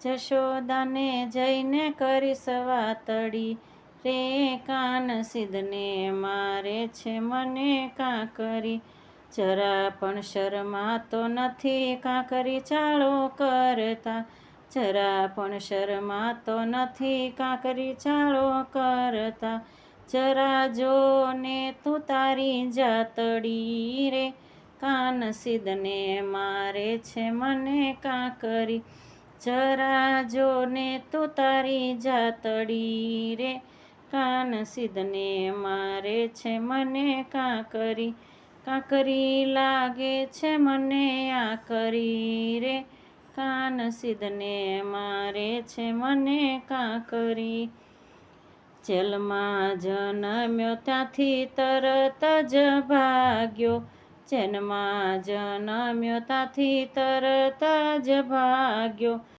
જશોદાને જઈને કરી સવાતડી રે કાન સિદ્ધને મારે છે મને કાંકરી જરા પણ શરમાતો નથી કાંકરી ચાળો કરતા? જરા પણ શરમાતો નથી કાંકરી ચાળો કરતા? જરા જો ને તું તારી જાતડી રે, કાન સિદ્ધને મારે છે મને કાંકરી જરા જોને તું તારી જાતડી રે. કાન સિદ્ધને મારે છે, મને કાંકરી કાંકરી લાગે છે, મને આ કરી રે? કાન સિદ્ધને મારે છે, મને કાંકરી જેલમાં જન્મ્યો ત્યાંથી તરત જ ભાગ્યો. જેલમાં જન્મ્યો ત્યાંથી તરત જ ભાગ્યો.